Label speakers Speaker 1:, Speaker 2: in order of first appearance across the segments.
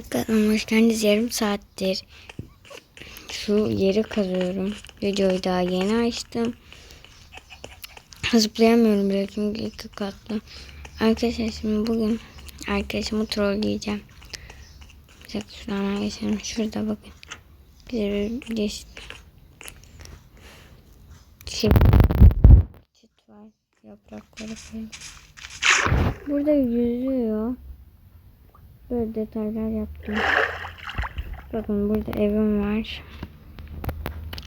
Speaker 1: Kanalıma hoş geldiniz. Yarım saattir şu yeri kazıyorum. Videoyu daha yeni açtım. Zıplayamıyorum bile çünkü iki katlı. Arkadaşlar şimdi bugün arkadaşımı trolleyeceğim. Bir dakika şuradan geçelim. Şurada bakın. Güzel bir yeşil. Çift. Çift var. Yaprakları falan. Burada yüzüyor. Böyle detaylar yaptım. Bakın burada evim var.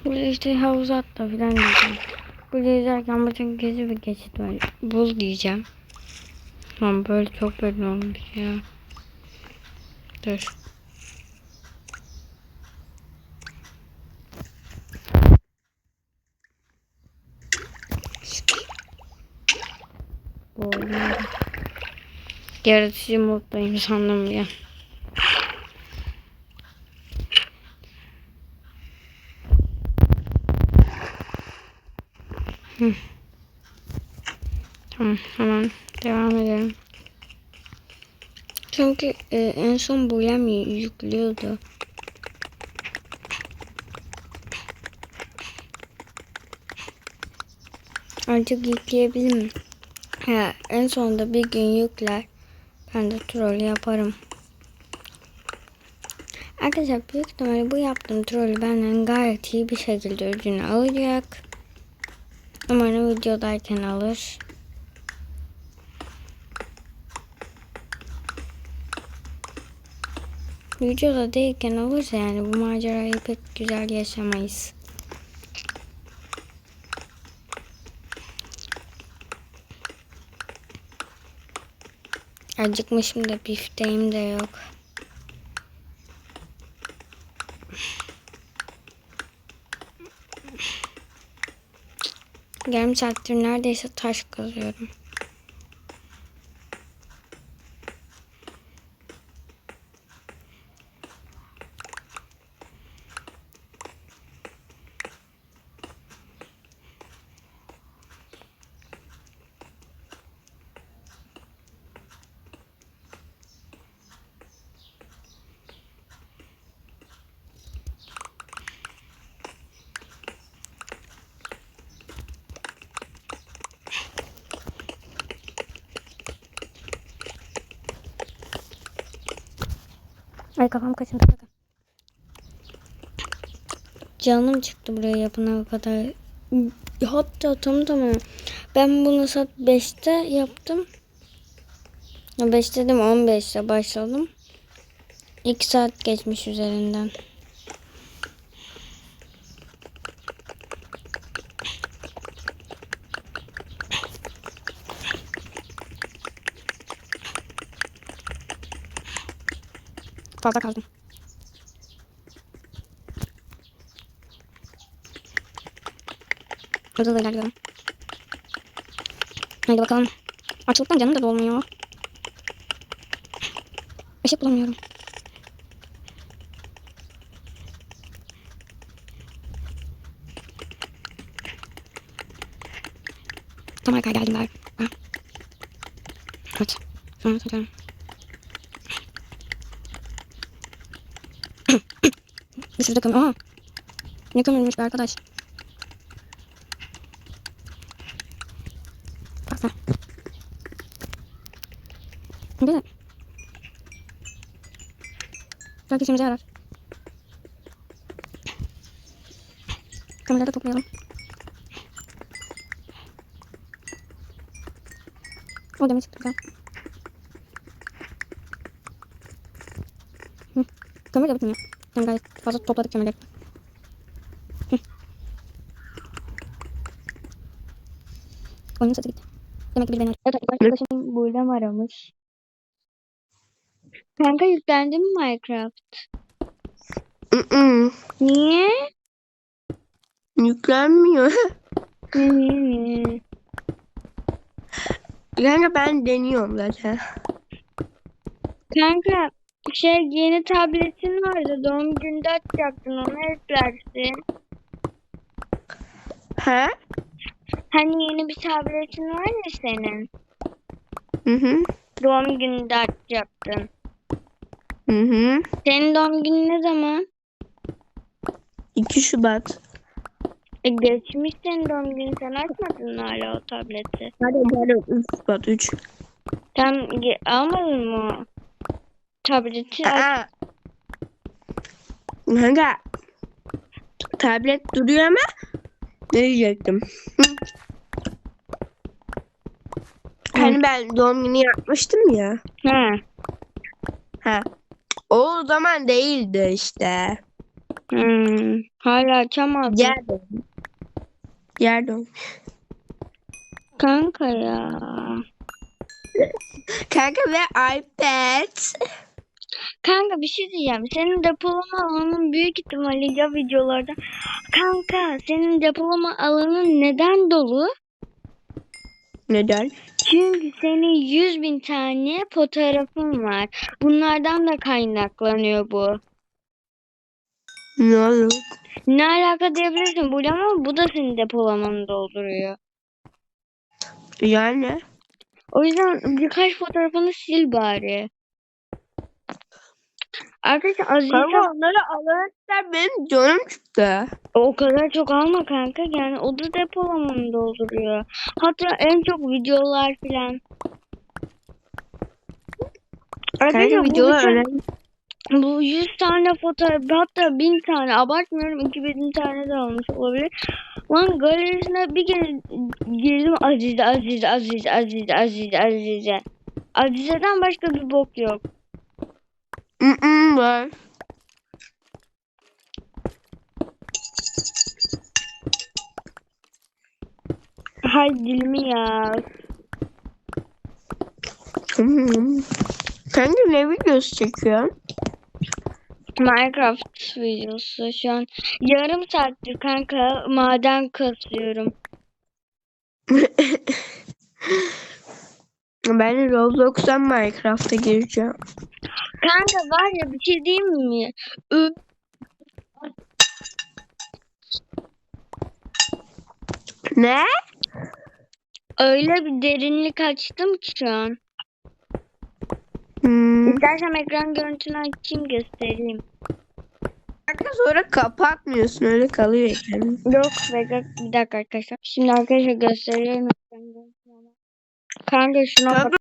Speaker 1: Burada işte havuz atla falan diyeceğim. Burada yüzerken bütün gezi bir geçit var. Bul diyeceğim. Lan böyle çok böyle olmuş ya. Dur. Böyle. Yaratıcı moddayım sandım ya. Hı. Tamam hemen devam edelim. Çünkü e, en son boyam yüklüyordu. Artık yükleyebilirim. Ha, en sonunda bir gün yükler. Ben de troll yaparım. Arkadaşlar büyük ihtimalle bu yaptığım troll benden gayet iyi bir şekilde ödülünü alacak. Umarım videodayken alır. Videoda değilken alırsa yani bu macerayı pek güzel yaşamayız. Acıkmışım da bifteğim de yok. Yarım saattir neredeyse taş kazıyorum. Ay kafam kaçındı. Canım çıktı buraya yapana kadar. Hatta tam tamam. Ben bunu saat 5'te yaptım. 5 dedim 15'te başladım. 2 saat geçmiş üzerinden. Fazla kaldım. Hızlı da ilerliyorum. Hadi bakalım. Açlıktan canım da dolmuyor. Işık bulamıyorum. Tam arkaya geldim galiba. Evet. Sonra satarım. Bir sürü de kömür. Aa. Ne kömürmüş be arkadaş. Baksana. Böyle. Belki işimize yarar. Kömürleri de toplayalım. O demir çıktı güzel. Hı. Kömür de bitmiyor. Yani gayet fazla topladık kömürleri. Hı. Oyunun sesi gitti. Demek ki bir dener. Evet arkadaşım burada aramış. Kanka yüklendi mi Minecraft? Niye?
Speaker 2: Yüklenmiyor. Yani ben deniyorum zaten.
Speaker 1: Kanka şey yeni tabletin vardı doğum günde açacaktın onu eklersin.
Speaker 2: He?
Speaker 1: Hani yeni bir tabletin var ya senin.
Speaker 2: Hı hı.
Speaker 1: Doğum gününde açacaktın.
Speaker 2: Hı hı.
Speaker 1: Senin doğum günün ne zaman?
Speaker 2: 2 Şubat.
Speaker 1: E, geçmiş senin doğum günün. Sen açmadın hala o tableti?
Speaker 2: Pardon pardon 3 Şubat 3.
Speaker 1: Sen almadın mı tableti?
Speaker 2: Aa. Kanka. Tablet duruyor ama ne diyecektim? Hani ben doğum günü yapmıştım ya.
Speaker 1: Ha.
Speaker 2: Ha. O zaman değildi işte.
Speaker 1: Hmm. Hala
Speaker 2: doğum. Diğer doğum.
Speaker 1: Kanka ya.
Speaker 2: Kanka ve iPad.
Speaker 1: Kanka bir şey diyeceğim. Senin depolama alanın büyük ihtimalle ya videolarda. Kanka senin depolama alanın neden dolu?
Speaker 2: Neden?
Speaker 1: Çünkü senin 100 bin tane fotoğrafın var. Bunlardan da kaynaklanıyor bu.
Speaker 2: Ne olur?
Speaker 1: Ne alaka diyebilirsin bu ama bu da senin depolamanı dolduruyor.
Speaker 2: Yani.
Speaker 1: O yüzden birkaç fotoğrafını sil bari. Arkadaşlar
Speaker 2: Kanka onları alırsan benim canım çıktı.
Speaker 1: o kadar çok alma kanka yani o da depolamanı dolduruyor. Hatta en çok videolar filan. Arkadaşlar bu,
Speaker 2: videolar
Speaker 1: bütün-
Speaker 2: önemli.
Speaker 1: bu 100 tane fotoğraf hatta 1000 tane abartmıyorum 2000 tane de olmuş olabilir. Lan galerisine bir kere girdim Azize Azize Azize Azize Azize Azize. Azize'den başka bir bok yok.
Speaker 2: Mm var.
Speaker 1: Hay dilimi ya.
Speaker 2: Kanka ne videosu çekiyorsun?
Speaker 1: Minecraft videosu şu an yarım saattir kanka maden kazıyorum.
Speaker 2: ben Roblox'tan Minecraft'a gireceğim.
Speaker 1: Kanka var ya bir şey diyeyim mi? Ö-
Speaker 2: Ne?
Speaker 1: Öyle bir derinlik açtım ki şu an.
Speaker 2: Hmm.
Speaker 1: İstersen ekran görüntünü açayım göstereyim.
Speaker 2: Kanka sonra kapatmıyorsun öyle kalıyor ekranın.
Speaker 1: Yok bir dakika arkadaşlar. Şimdi arkadaşlar ekran görüntünü. Kanka şuna bak.